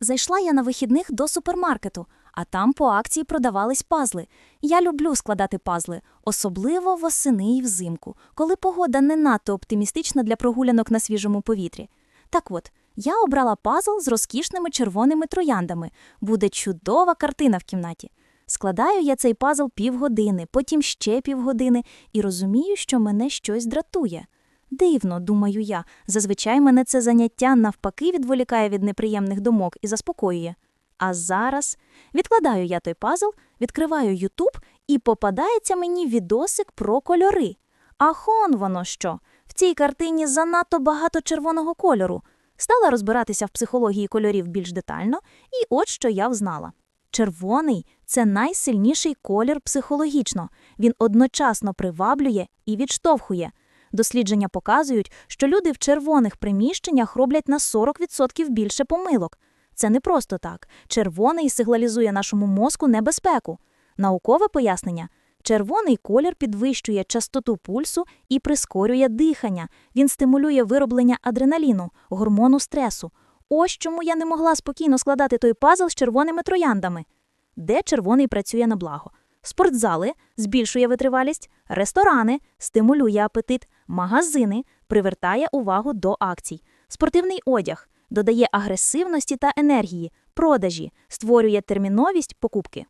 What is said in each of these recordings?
Зайшла я на вихідних до супермаркету, а там по акції продавались пазли. Я люблю складати пазли, особливо восени і взимку, коли погода не надто оптимістична для прогулянок на свіжому повітрі. Так от, я обрала пазл з розкішними червоними трояндами. Буде чудова картина в кімнаті. Складаю я цей пазл півгодини, потім ще півгодини, і розумію, що мене щось дратує. Дивно, думаю я. Зазвичай мене це заняття навпаки відволікає від неприємних думок і заспокоює. А зараз відкладаю я той пазл, відкриваю Ютуб і попадається мені відосик про кольори. А хон воно що? В цій картині занадто багато червоного кольору. Стала розбиратися в психології кольорів більш детально, і от що я взнала. Червоний це найсильніший колір психологічно. Він одночасно приваблює і відштовхує. Дослідження показують, що люди в червоних приміщеннях роблять на 40% більше помилок. Це не просто так. Червоний сигналізує нашому мозку небезпеку. Наукове пояснення. Червоний колір підвищує частоту пульсу і прискорює дихання. Він стимулює вироблення адреналіну, гормону стресу. Ось чому я не могла спокійно складати той пазл з червоними трояндами. Де червоний працює на благо? Спортзали збільшує витривалість, ресторани стимулює апетит, магазини привертає увагу до акцій, спортивний одяг додає агресивності та енергії, продажі створює терміновість покупки.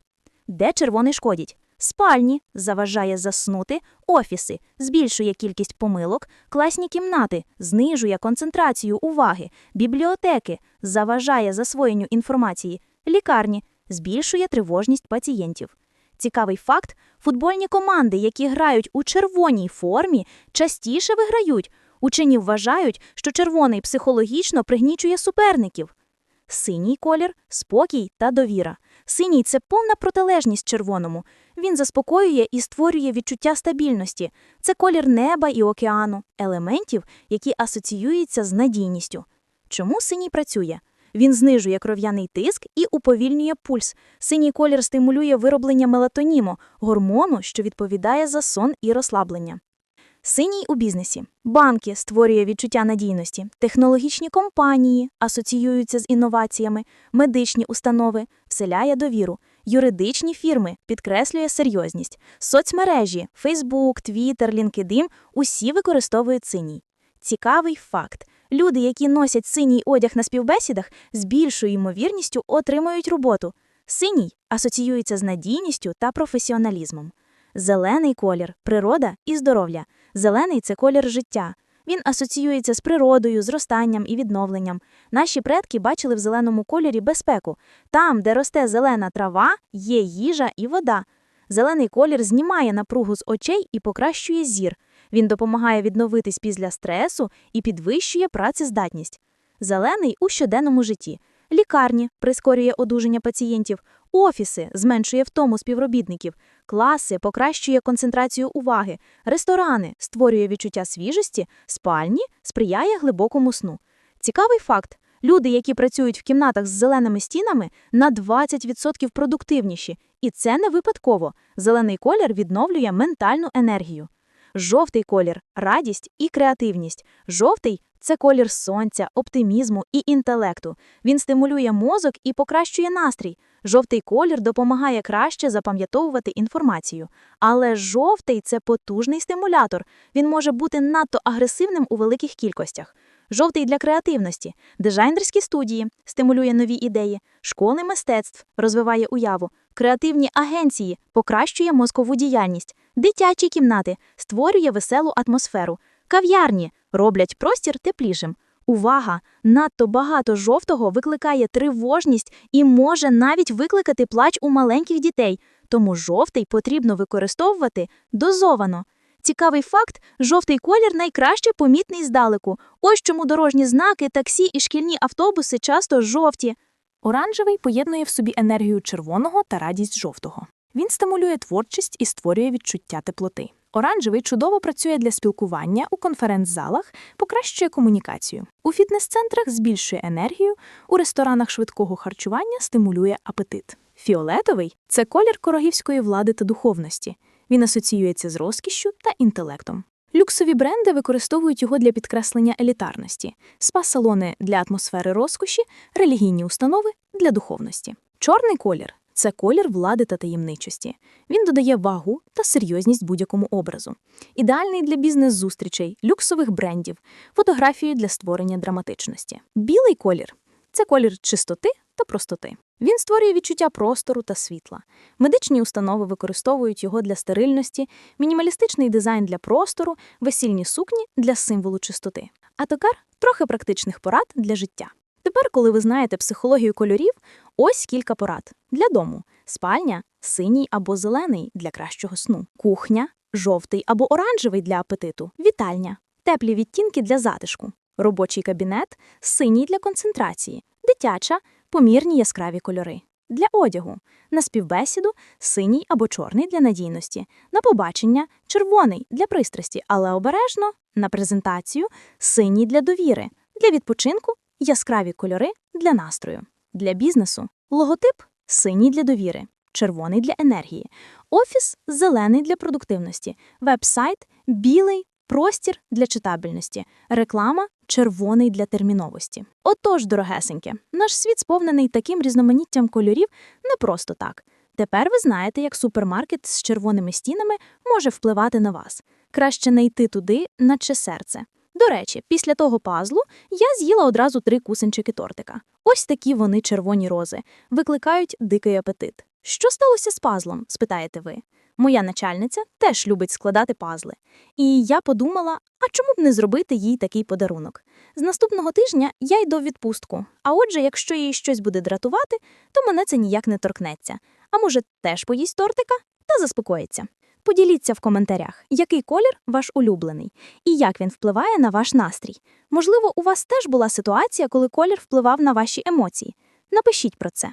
Де червоний шкодить? Спальні заважає заснути, офіси збільшує кількість помилок, класні кімнати знижує концентрацію уваги, бібліотеки заважає засвоєнню інформації, лікарні збільшує тривожність пацієнтів. Цікавий факт: футбольні команди, які грають у червоній формі, частіше виграють. Учені вважають, що червоний психологічно пригнічує суперників. Синій колір спокій та довіра. Синій це повна протилежність червоному. Він заспокоює і створює відчуття стабільності. Це колір неба і океану, елементів, які асоціюються з надійністю. Чому синій працює? Він знижує кров'яний тиск і уповільнює пульс. Синій колір стимулює вироблення мелатоніну, гормону, що відповідає за сон і розслаблення. Синій у бізнесі. Банки створює відчуття надійності, технологічні компанії асоціюються з інноваціями, медичні установи вселяє довіру, юридичні фірми підкреслює серйозність, соцмережі Facebook, Twitter, LinkedIn – усі використовують синій. Цікавий факт. Люди, які носять синій одяг на співбесідах, з більшою ймовірністю отримують роботу. Синій асоціюється з надійністю та професіоналізмом. Зелений колір природа і здоров'я. Зелений це колір життя. Він асоціюється з природою, зростанням і відновленням. Наші предки бачили в зеленому кольорі безпеку. Там, де росте зелена трава, є їжа і вода. Зелений колір знімає напругу з очей і покращує зір. Він допомагає відновитись після стресу і підвищує працездатність. Зелений у щоденному житті. Лікарні прискорює одужання пацієнтів, офіси зменшує втому співробітників, класи покращує концентрацію уваги, ресторани створює відчуття свіжості, спальні сприяє глибокому сну. Цікавий факт: люди, які працюють в кімнатах з зеленими стінами, на 20% продуктивніші. І це не випадково. Зелений колір відновлює ментальну енергію. Жовтий колір радість і креативність. Жовтий це колір сонця, оптимізму і інтелекту. Він стимулює мозок і покращує настрій. Жовтий колір допомагає краще запам'ятовувати інформацію. Але жовтий це потужний стимулятор. Він може бути надто агресивним у великих кількостях. Жовтий для креативності, дизайнерські студії стимулює нові ідеї, школи мистецтв розвиває уяву, креативні агенції покращує мозкову діяльність, дитячі кімнати створює веселу атмосферу, кав'ярні роблять простір теплішим. Увага! Надто багато жовтого викликає тривожність і може навіть викликати плач у маленьких дітей, тому жовтий потрібно використовувати дозовано. Цікавий факт: жовтий колір найкраще помітний здалеку. Ось чому дорожні знаки, таксі і шкільні автобуси часто жовті. Оранжевий поєднує в собі енергію червоного та радість жовтого. Він стимулює творчість і створює відчуття теплоти. Оранжевий чудово працює для спілкування у конференц-залах, покращує комунікацію. У фітнес-центрах збільшує енергію, у ресторанах швидкого харчування стимулює апетит. Фіолетовий це колір корогівської влади та духовності. Він асоціюється з розкішшю та інтелектом. Люксові бренди використовують його для підкреслення елітарності, спа-салони для атмосфери розкоші, релігійні установи для духовності. Чорний колір це колір влади та таємничості. Він додає вагу та серйозність будь-якому образу. Ідеальний для бізнес-зустрічей, люксових брендів, фотографії для створення драматичності. Білий колір це колір чистоти та простоти. Він створює відчуття простору та світла. Медичні установи використовують його для стерильності, мінімалістичний дизайн для простору, весільні сукні для символу чистоти. А тепер трохи практичних порад для життя. Тепер, коли ви знаєте психологію кольорів, ось кілька порад для дому: спальня, синій або зелений для кращого сну, кухня, жовтий або оранжевий для апетиту, вітальня, теплі відтінки для затишку, робочий кабінет, синій для концентрації, дитяча, помірні яскраві кольори. Для одягу на співбесіду синій або чорний для надійності, на побачення червоний для пристрасті, але обережно на презентацію синій для довіри, для відпочинку яскраві кольори для настрою, для бізнесу логотип синій для довіри, червоний для енергії, офіс зелений для продуктивності, веб-сайт білий. Простір для читабельності, реклама червоний для терміновості. Отож, дорогесеньке, наш світ сповнений таким різноманіттям кольорів не просто так. Тепер ви знаєте, як супермаркет з червоними стінами може впливати на вас. Краще не йти туди, наче серце. До речі, після того пазлу я з'їла одразу три кусенчики тортика. Ось такі вони червоні рози, викликають дикий апетит. Що сталося з пазлом? спитаєте ви. Моя начальниця теж любить складати пазли. І я подумала, а чому б не зробити їй такий подарунок? З наступного тижня я йду в відпустку. А отже, якщо їй щось буде дратувати, то мене це ніяк не торкнеться. А може, теж поїсть тортика та заспокоїться. Поділіться в коментарях, який колір ваш улюблений і як він впливає на ваш настрій. Можливо, у вас теж була ситуація, коли колір впливав на ваші емоції. Напишіть про це.